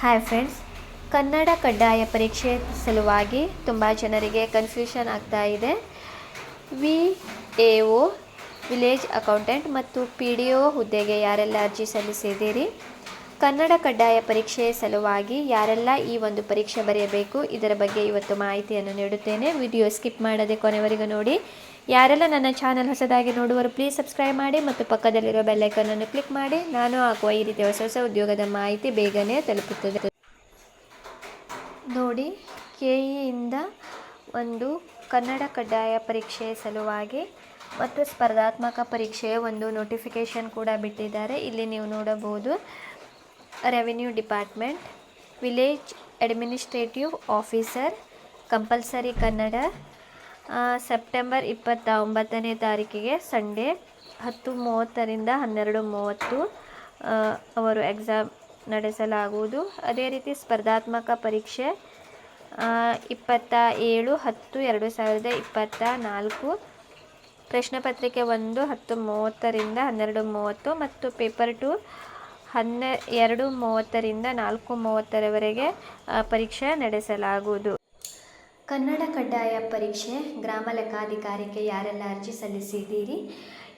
Hi friends Kannada ಕಡ್ಡಾಯ ಪರೀಕ್ಷೆ ಸಲುವಾಗಿ ತುಂಬ ಜನರಿಗೆ ಕನ್ಫ್ಯೂಷನ್ ಆಗ್ತಾ ಇದೆ. V A O village accountant ಮತ್ತು ಪಿ ಡಿ ಒ ಹುದ್ದೆಗೆ ಯಾರೆಲ್ಲ ಅರ್ಜಿ ಸಲ್ಲಿಸಿದ್ದೀರಿ? ಕನ್ನಡ ಕಡ್ಡಾಯ ಪರೀಕ್ಷೆಯ ಸಲುವಾಗಿ ಯಾರೆಲ್ಲ ಈ ಒಂದು ಪರೀಕ್ಷೆ ಬರೆಯಬೇಕು, ಇದರ ಬಗ್ಗೆ ಇವತ್ತು ಮಾಹಿತಿಯನ್ನು ನೀಡುತ್ತೇನೆ. ವಿಡಿಯೋ ಸ್ಕಿಪ್ ಮಾಡದೆ ಕೊನೆವರೆಗೂ ನೋಡಿ. ಯಾರೆಲ್ಲ ನನ್ನ ಚಾನಲ್ ಹೊಸದಾಗಿ ನೋಡುವರು ಪ್ಲೀಸ್ ಸಬ್ಸ್ಕ್ರೈಬ್ ಮಾಡಿ ಮತ್ತು ಪಕ್ಕದಲ್ಲಿರೋ ಬೆಲ್ಲೈಕನನ್ನು ಕ್ಲಿಕ್ ಮಾಡಿ. ನಾನು ಹಾಕುವ ಈ ರೀತಿಯ ಹೊಸ ಹೊಸ ಉದ್ಯೋಗದ ಮಾಹಿತಿ ಬೇಗನೆ ತಲುಪುತ್ತದೆ. ನೋಡಿ ಕೆ ಇಯಿಂದ ಒಂದು ಕನ್ನಡ ಕಡ್ಡಾಯ ಪರೀಕ್ಷೆಯ ಸಲುವಾಗಿ ಮತ್ತು ಸ್ಪರ್ಧಾತ್ಮಕ ಪರೀಕ್ಷೆಯ ಒಂದು ನೋಟಿಫಿಕೇಶನ್ ಕೂಡ ಬಿಟ್ಟಿದ್ದಾರೆ. ಇಲ್ಲಿ ನೀವು ನೋಡಬಹುದು. Revenue department village administrative officer compulsory Kannada September ಇಪ್ಪತ್ತ ಒಂಬತ್ತನೇ ತಾರೀಕಿಗೆ ಸಂಡೇ ಹತ್ತು ಮೂವತ್ತರಿಂದ ಹನ್ನೆರಡು ಮೂವತ್ತು ಅವರು ಎಕ್ಸಾಮ್ ನಡೆಸಲಾಗುವುದು. ಅದೇ ರೀತಿ ಸ್ಪರ್ಧಾತ್ಮಕ ಪರೀಕ್ಷೆ ಇಪ್ಪತ್ತ ಏಳು ಹತ್ತು ಎರಡು ಸಾವಿರದ ಇಪ್ಪತ್ತ ನಾಲ್ಕು ಪ್ರಶ್ನೆ ಪತ್ರಿಕೆ ಒಂದು ಹತ್ತು ಮೂವತ್ತರಿಂದ ಹನ್ನೆರಡು ಮೂವತ್ತು ಮತ್ತು ಪೇಪರ್ ಟು ಹನ್ನೆ ಎರಡು ಮೂವತ್ತರಿಂದ ನಾಲ್ಕು ಮೂವತ್ತರವರೆಗೆ ಪರೀಕ್ಷೆ ನಡೆಸಲಾಗುವುದು. ಕನ್ನಡ ಕಡ್ಡಾಯ ಪರೀಕ್ಷೆ, ಗ್ರಾಮ ಲೆಕ್ಕಾಧಿಕಾರಿಗೆ ಯಾರೆಲ್ಲ ಅರ್ಜಿ ಸಲ್ಲಿಸಿದ್ದೀರಿ?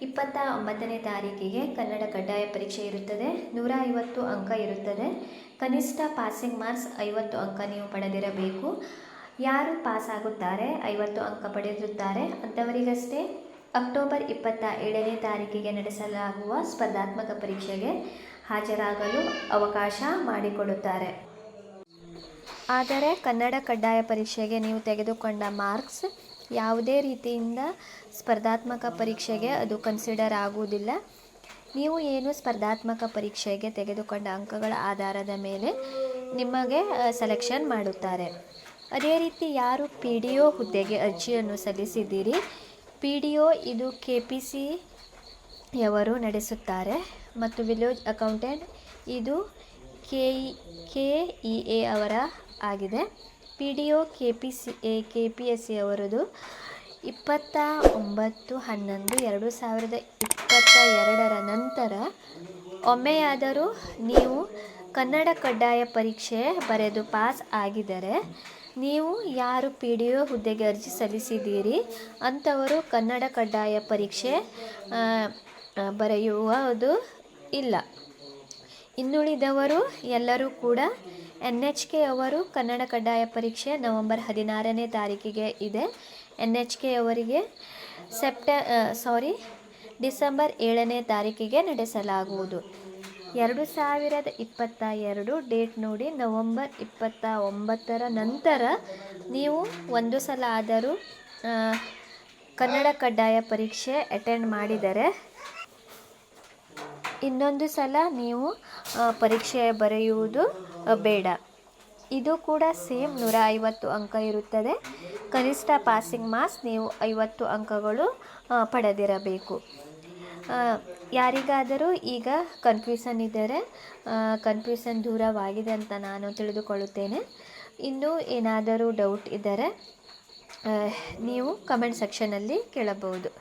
ಇಪ್ಪತ್ತ ಒಂಬತ್ತನೇ ತಾರೀಕಿಗೆ ಕನ್ನಡ ಕಡ್ಡಾಯ ಪರೀಕ್ಷೆ ಇರುತ್ತದೆ, ನೂರ ಐವತ್ತು ಅಂಕ ಇರುತ್ತದೆ. ಕನಿಷ್ಠ ಪಾಸಿಂಗ್ ಮಾರ್ಕ್ಸ್ ಐವತ್ತು ಅಂಕ ನೀವು ಪಡೆದಿರಬೇಕು. ಯಾರು ಪಾಸ್ ಆಗುತ್ತಾರೆ ಐವತ್ತು ಅಂಕ ಪಡೆದಿರುತ್ತಾರೆ ಅಂಥವರಿಗಷ್ಟೇ ಅಕ್ಟೋಬರ್ ಇಪ್ಪತ್ತ ಏಳನೇ ತಾರೀಕಿಗೆ ನಡೆಸಲಾಗುವ ಸ್ಪರ್ಧಾತ್ಮಕ ಪರೀಕ್ಷೆಗೆ ಹಾಜರಾಗಲು ಅವಕಾಶ ಮಾಡಿಕೊಡುತ್ತಾರೆ. ಆದರೆ ಕನ್ನಡ ಕಡ್ಡಾಯ ಪರೀಕ್ಷೆಗೆ ನೀವು ತೆಗೆದುಕೊಂಡ ಮಾರ್ಕ್ಸ್ ಯಾವುದೇ ರೀತಿಯಿಂದ ಸ್ಪರ್ಧಾತ್ಮಕ ಪರೀಕ್ಷೆಗೆ ಅದು ಕನ್ಸಿಡರ್ ಆಗುವುದಿಲ್ಲ. ನೀವು ಏನು ಸ್ಪರ್ಧಾತ್ಮಕ ಪರೀಕ್ಷೆಗೆ ತೆಗೆದುಕೊಂಡ ಅಂಕಗಳ ಆಧಾರದ ಮೇಲೆ ನಿಮಗೆ ಸೆಲೆಕ್ಷನ್ ಮಾಡುತ್ತಾರೆ. ಅದೇ ರೀತಿ ಯಾರು ಪಿ ಡಿ ಒ ಹುದ್ದೆಗೆ ಅರ್ಜಿಯನ್ನು ಸಲ್ಲಿಸಿದ್ದೀರಿ ಪಿ ಡಿ ಒ ಇದು ಕೆ ಪಿ ಸಿ ಯವರು ನಡೆಸುತ್ತಾರೆ. ಮತ್ತು ವಿಲೇಜ್ ಅಕೌಂಟೆಂಟ್ ಇದು ಕೆ ಕೆ ಇ ಎ ಅವರ ಆಗಿದೆ. P D O K P C A K P S C ಅವರದು ಇಪ್ಪತ್ತ ಒಂಬತ್ತು ಹನ್ನೊಂದು ಎರಡು ಸಾವಿರದ ಇಪ್ಪತ್ತ ಎರಡರ ನಂತರ ಒಮ್ಮೆಯಾದರೂ ನೀವು ಕನ್ನಡ ಕಡ್ಡಾಯ ಪರೀಕ್ಷೆ ಬರೆದು ಪಾಸ್ ಆಗಿದರೆ ನೀವು ಯಾರು ಪಿ ಡಿ ಒ ಹುದ್ದೆಗೆ ಅರ್ಜಿ ಸಲ್ಲಿಸಿದ್ದೀರಿ? ಅಂಥವರು ಕನ್ನಡ ಕಡ್ಡಾಯ ಪರೀಕ್ಷೆ ಬರೆಯುವುದು ಇಲ್ಲ. ಇನ್ನುಳಿದವರು ಎಲ್ಲರೂ ಕೂಡ ಎನ್ ಎಚ್ ಕೆ ಅವರು ಕನ್ನಡ ಕಡ್ಡಾಯ ಪರೀಕ್ಷೆ ನವೆಂಬರ್ ಹದಿನಾರನೇ ತಾರೀಕಿಗೆ ಇದೆ. ಎನ್ ಎಚ್ ಕೆ ಅವರಿಗೆ ಸೆಪ್ಟೆ ಸಾರಿ ಡಿಸೆಂಬರ್ ಏಳನೇ ತಾರೀಕಿಗೆ ನಡೆಸಲಾಗುವುದು. ಎರಡು ಸಾವಿರದ ಇಪ್ಪತ್ತ ಎರಡು ಡೇಟ್ ನೋಡಿ ನವಂಬರ್ ಇಪ್ಪತ್ತ ಒಂಬತ್ತರ ನಂತರ ನೀವು ಒಂದು ಸಲ ಆದರೂ ಕನ್ನಡ ಕಡ್ಡಾಯ ಪರೀಕ್ಷೆ ಅಟೆಂಡ್ ಮಾಡಿದರೆ ಇನ್ನೊಂದು ಸಲ ನೀವು ಪರೀಕ್ಷೆ ಬರೆಯುವುದು ಬೇಡ. ಇದು ಕೂಡ ಸೇಮ್ ನೂರ ಐವತ್ತು ಅಂಕ ಇರುತ್ತದೆ. ಕನಿಷ್ಠ ಪಾಸಿಂಗ್ ಮಾರ್ಕ್ಸ್ ನೀವು ಐವತ್ತು ಅಂಕಗಳು ಪಡೆದಿರಬೇಕು. ಯಾರಿಗಾದರೂ ಈಗ ಕನ್ಫ್ಯೂಷನ್ ಇದ್ದರೆ ಕನ್ಫ್ಯೂಷನ್ ದೂರವಾಗಿದೆ ಅಂತ ನಾನು ತಿಳಿದುಕೊಳ್ಳುತ್ತೇನೆ. ಇನ್ನೂ ಏನಾದರೂ ಡೌಟ್ ಇದ್ದರೆ ನೀವು ಕಮೆಂಟ್ ಸೆಕ್ಷನಲ್ಲಿ ಕೇಳಬಹುದು.